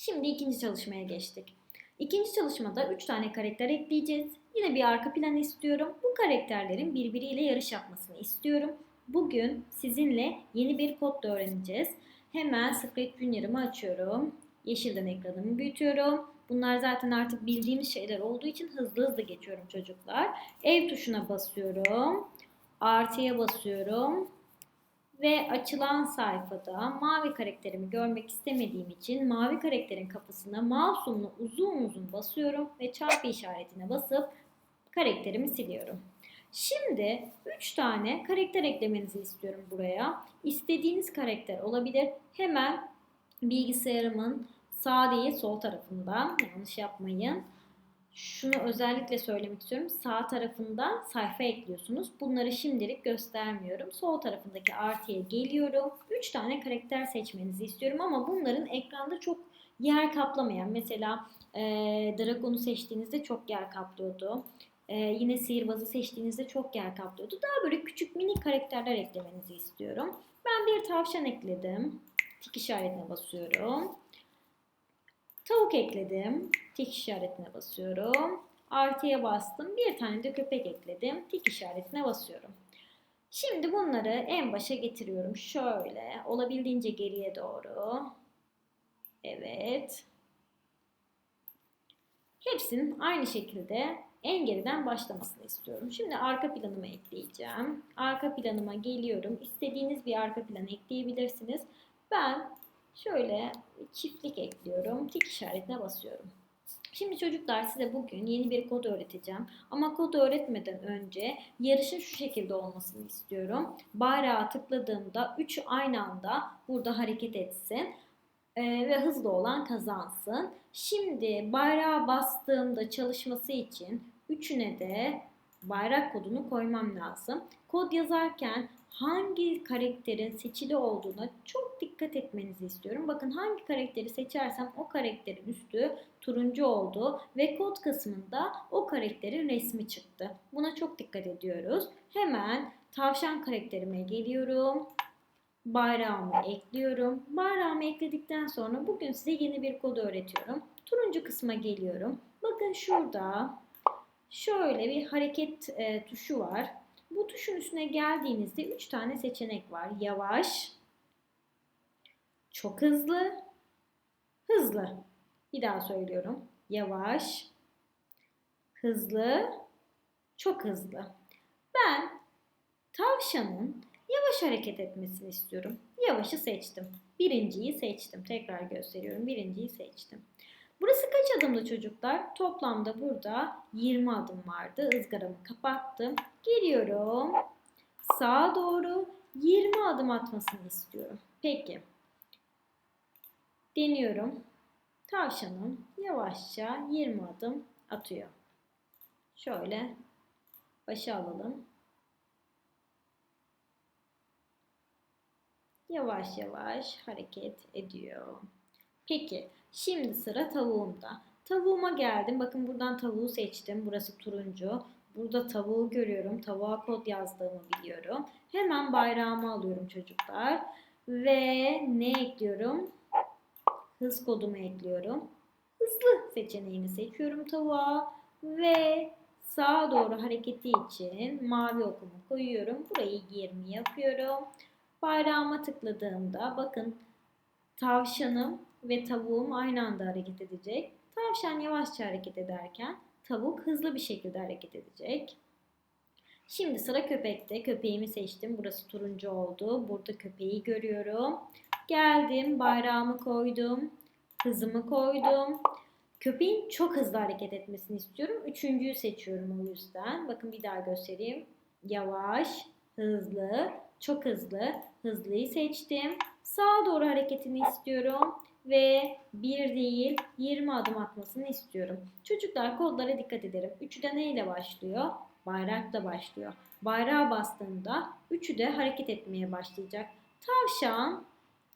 Şimdi ikinci çalışmaya geçtik. İkinci çalışmada 3 tane karakter ekleyeceğiz. Yine bir arka plan istiyorum. Bu karakterlerin birbiriyle yarış yapmasını istiyorum. Bugün sizinle yeni bir kod da öğreneceğiz. Hemen Scratch Junior'ımı açıyorum. Yeşilden ekranımı büyütüyorum. Bunlar zaten artık bildiğimiz şeyler olduğu için hızlı hızlı geçiyorum çocuklar. Ev tuşuna basıyorum. Artıya basıyorum. Açılan sayfada mavi karakterimi görmek istemediğim için mavi karakterin kafasına mouse'umla uzun uzun basıyorum ve çarpı işaretine basıp karakterimi siliyorum. Şimdi 3 tane karakter eklemenizi istiyorum buraya. İstediğiniz karakter olabilir. Hemen bilgisayarımın sağ değil sol tarafından yanlış yapmayın. Şunu özellikle söylemek istiyorum. Sağ tarafından sayfa ekliyorsunuz. Bunları şimdilik göstermiyorum. Sol tarafındaki artıya geliyorum. 3 tane karakter seçmenizi istiyorum ama bunların ekranda çok yer kaplamayan. Mesela e, Dragon'u seçtiğinizde çok yer kaplıyordu. E, yine sihirbazı seçtiğinizde çok yer kaplıyordu. Daha böyle küçük mini karakterler eklemenizi istiyorum. Ben bir tavşan ekledim. Tik işaretine basıyorum. Tavuk ekledim. Tik işaretine basıyorum. Artıya bastım. Bir tane de köpek ekledim. Tik işaretine basıyorum. Şimdi bunları en başa getiriyorum. Şöyle olabildiğince geriye doğru. Evet. Hepsinin aynı şekilde en geriden başlamasını istiyorum. Şimdi arka planımı ekleyeceğim. Arka planıma geliyorum. İstediğiniz bir arka plan ekleyebilirsiniz. Ben şöyle çiftlik ekliyorum. Tik işaretine basıyorum. Şimdi çocuklar size bugün yeni bir kod öğreteceğim. Ama kodu öğretmeden önce yarışın şu şekilde olmasını istiyorum. Bayrağa tıkladığımda üçü aynı anda burada hareket etsin ee, ve hızlı olan kazansın. Şimdi bayrağa bastığımda çalışması için üçüne de bayrak kodunu koymam lazım. Kod yazarken hangi karakterin seçili olduğuna çok dikkat etmenizi istiyorum. Bakın hangi karakteri seçersem o karakterin üstü turuncu oldu ve kod kısmında o karakterin resmi çıktı. Buna çok dikkat ediyoruz. Hemen tavşan karakterime geliyorum. Bayrağımı ekliyorum. Bayrağımı ekledikten sonra bugün size yeni bir kod öğretiyorum. Turuncu kısma geliyorum. Bakın şurada şöyle bir hareket e, tuşu var. Bu tuşun üstüne geldiğinizde 3 tane seçenek var. Yavaş, çok hızlı, hızlı. Bir daha söylüyorum. Yavaş, hızlı, çok hızlı. Ben tavşanın yavaş hareket etmesini istiyorum. Yavaşı seçtim. Birinciyi seçtim. Tekrar gösteriyorum. Birinciyi seçtim. Burası kaç adımdı çocuklar? Toplamda burada 20 adım vardı. Izgaramı kapattım. Geliyorum. Sağa doğru 20 adım atmasını istiyorum. Peki. Deniyorum. Tavşanım yavaşça 20 adım atıyor. Şöyle başa alalım. Yavaş yavaş hareket ediyor. Peki şimdi sıra tavuğumda. Tavuğuma geldim. Bakın buradan tavuğu seçtim. Burası turuncu. Burada tavuğu görüyorum. Tavuğa kod yazdığımı biliyorum. Hemen bayrağımı alıyorum çocuklar. Ve ne ekliyorum? Hız kodumu ekliyorum. Hızlı seçeneğini seçiyorum tavuğa. Ve sağa doğru hareketi için mavi okumu koyuyorum. Burayı 20 yapıyorum. Bayrağıma tıkladığımda bakın tavşanım ve tavuğum aynı anda hareket edecek. Tavşan yavaşça hareket ederken tavuk hızlı bir şekilde hareket edecek. Şimdi sıra köpekte. Köpeğimi seçtim. Burası turuncu oldu. Burada köpeği görüyorum. Geldim, bayrağımı koydum. Hızımı koydum. Köpeğin çok hızlı hareket etmesini istiyorum. Üçüncüyü seçiyorum o yüzden. Bakın bir daha göstereyim. Yavaş, hızlı, çok hızlı. Hızlıyı seçtim. Sağa doğru hareketini istiyorum ve bir değil 20 adım atmasını istiyorum. Çocuklar kodlara dikkat ederim. Üçü de ne ile başlıyor? Bayrakla başlıyor. Bayrağa bastığında üçü de hareket etmeye başlayacak. Tavşan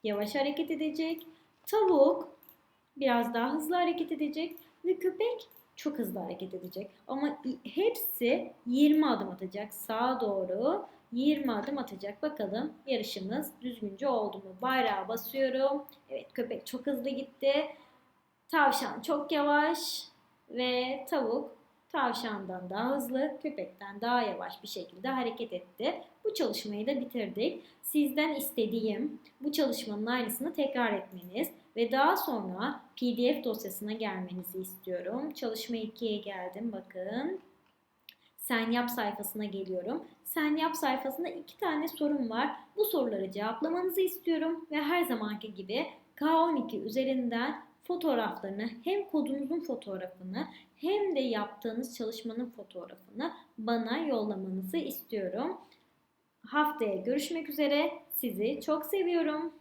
yavaş hareket edecek. Tavuk biraz daha hızlı hareket edecek ve köpek çok hızlı hareket edecek. Ama hepsi 20 adım atacak sağa doğru 20 adım atacak. Bakalım yarışımız düzgünce oldu mu? Bayrağa basıyorum. Evet köpek çok hızlı gitti. Tavşan çok yavaş ve tavuk tavşandan daha hızlı, köpekten daha yavaş bir şekilde hareket etti. Bu çalışmayı da bitirdik. Sizden istediğim bu çalışmanın aynısını tekrar etmeniz ve daha sonra PDF dosyasına gelmenizi istiyorum. Çalışma 2'ye geldim bakın. Sen yap sayfasına geliyorum. Sen yap sayfasında iki tane sorum var. Bu soruları cevaplamanızı istiyorum ve her zamanki gibi K12 üzerinden fotoğraflarını hem kodunuzun fotoğrafını hem de yaptığınız çalışmanın fotoğrafını bana yollamanızı istiyorum. Haftaya görüşmek üzere. Sizi çok seviyorum.